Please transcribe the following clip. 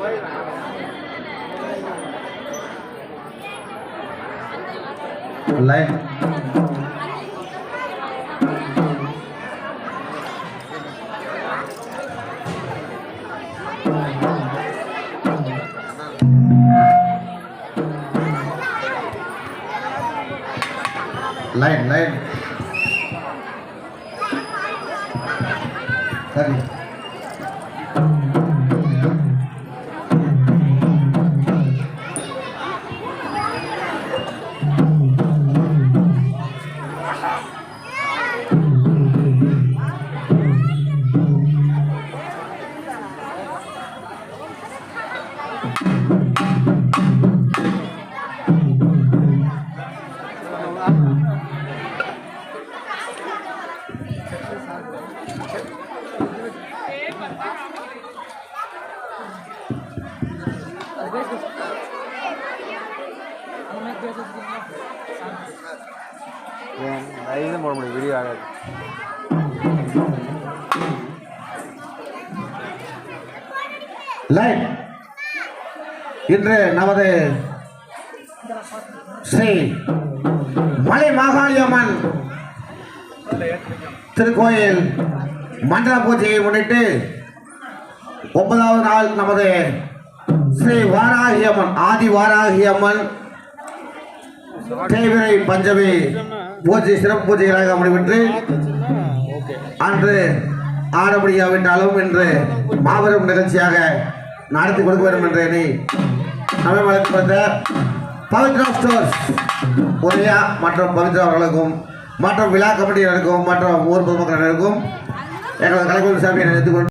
quay lại lên lên lên Thank you. Line போட முடியும் வெளியே ஆகாது. லைன் இன்று நமது ஸ்ரீ மலை மாகாளியம்மன் திருக்கோயில் மண்டல பூஜையை முன்னிட்டு ஒன்பதாவது நாள் நமது ஸ்ரீ வாராகி அம்மன் ஆதி வாராகி அம்மன் தேவிரை பஞ்சமி பூஜை சிறப்பு பூஜைகளாக முடிவிட்டு அன்று ஆடமுடியாவிட்டாலும் இன்று மாபெரும் நிகழ்ச்சியாக நாடத்தை கொடுக்க வேண்டும் என்றேனே நம்மை வளர்த்து வந்த பவித்ரா ஸ்டோர்ஸ் உதயா மற்றும் பவித்ரா அவர்களுக்கும் மற்றும் விழா கமிட்டியினருக்கும் மற்றும் ஊர் பொதுமக்களினருக்கும் எங்களது கலைக்குழு சார்பில் நினைத்துக் கொண்டு